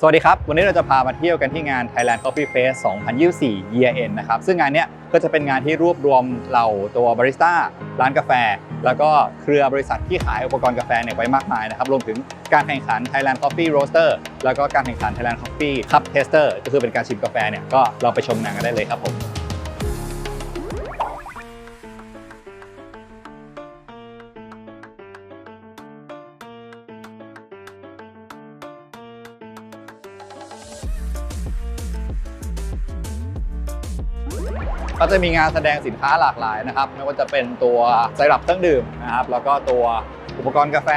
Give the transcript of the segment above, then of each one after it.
สวัสดีครับ วันนี้เราจะพามาเที่ยวกันที่งาน Thailand Coffee Fest 2024 Year End นะครับ ซึ่งงานนี้ก็จะเป็นงานที่รวบรวมเหล่าตัวบาริสต้า ร้านกาแฟ แล้วก็เครือบริษัทที่ขายอุปกรณ์กาแฟเนี่ยไว้มากมายนะครับ รวมถึงการแข่งขัน Thailand Coffee Roaster แล้วก็การแข่งขัน Thailand Coffee Cup Tester ก็คือเป็นการชิมกาแฟเนี่ย ก็เราไปชมงานกันได้เลยครับผม ก็จะมีงานแสดงสินค้าหลากหลายนะครับ ไม่ว่าจะเป็นตัวไซรัปเครื่องดื่มนะครับ แล้วก็ตัวอุปกรณ์กาแฟ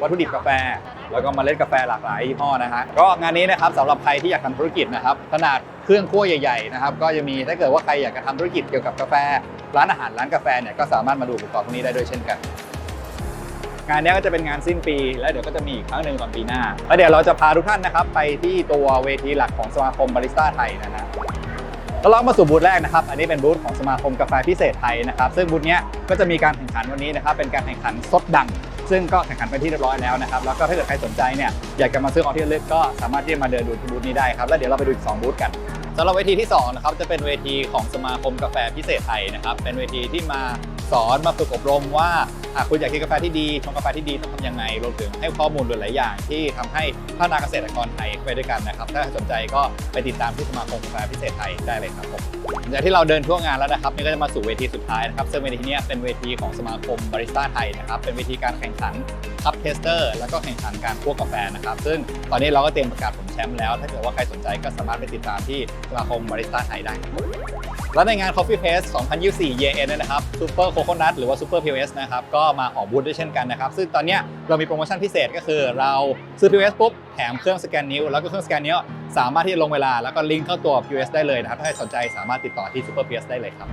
วัตถุดิบกาแฟ แล้วก็เมล็ดกาแฟหลากหลายยี่ห้อนะฮะก็งานนี้นะครับสำหรับใครที่อยากทำธุรกิจนะครับ ขนาดเครื่องคั่วใหญ่ๆนะครับ ก็จะมีถ้าเกิดว่าใครอยากจะทำธุรกิจเกี่ยวกับกาแฟ ร้านอาหารร้านกาแฟเนี่ยก็สามารถมาดูอุปกรณ์พวกนี้ได้ด้วยเช่นกันงานนี้ก็จะเป็นงานสิ้นปี แล้วเดี๋ยวก็จะมีอีกครั้งหนึ่งตอนปีหน้า แล้วเดี๋ยวเราจะพาทุกท่านนะครับ ไปที่ตัวเวทีหลักของสมาคมบาริสต้าไทยนะนะ ก็เรามาสู่บูธแรกนะครับ อันนี้เป็นบูธของสมาคมกาแฟพิเศษไทยนะครับ ซึ่งบูธนี้ก็จะมีการแข่งขันวันนี้นะครับ เป็นการแข่งขันสดดัง ซึ่งก็แข่งขันไปที่เรียบร้อยแล้วนะครับ แล้วก็ถ้าเกิดใครสนใจเนี่ยอยากจะมาซื้อของที่ระลึกก็สามารถที่จะมาเดินดูที่บูธนี้ได้ครับ แล้วเดี๋ยวเราไปดูอีกสองบูธกันสำหรับเวทีที่สองนะครับจะเป็นเวทีของสมาคมกาแฟพิเศษไทยนะครับ เป็นเวทีที่มา สอนมาฝึกอบรมว่าหากคุณอยากกินกาแฟที่ดีชงกาแฟที่ดีต้องทำยังไงรวมถึงให้ข้อมูลหลายอย่างที่ทำให้พัฒนาเกษตรกรไทยไปด้วยกันนะครับ ถ้าสนใจก็ไปติดตามที่สมาคมกาแฟพิเศษไทยได้เลยครับผมหลังจากที่เราเดินทั่วงานแล้วนะครับนี่ก็จะมาสู่เวทีสุดท้ายนะครับซึ่งเวทีนี้เป็นเวทีของสมาคมบาริสต้าไทยนะครับเป็นเวทีการแข่งขันคัพเทสเตอร์แล้วก็แข่งขันการคั่วกาแฟนะครับ ซึ่งตอนนี้เราก็เตรียมประกาศผลแชมป์แล้ว ถ้าเกิดว่าใครสนใจก็สามารถไปติดตามที่สมาคมบาริสต้าไทยได้ และในงาน Coffee Fest 2024 Year End นะครับ Super Coconut หรือว่า Super POS นะครับ ก็มาออกบูธด้วยเช่นกันนะครับ ซึ่งตอนนี้เรามีโปรโมชั่นพิเศษก็คือเราซื้อ POS ปุ๊บ แถมเครื่องสแกนนิ้ว แล้วก็เครื่องสแกนนิ้ว สามารถที่จะลงเวลา แล้วก็ลิงก์เข้าตัว POS ได้เลยนะครับ ถ้าใครสนใจสามารถติดต่อที่ Super POS ได้เลยครับ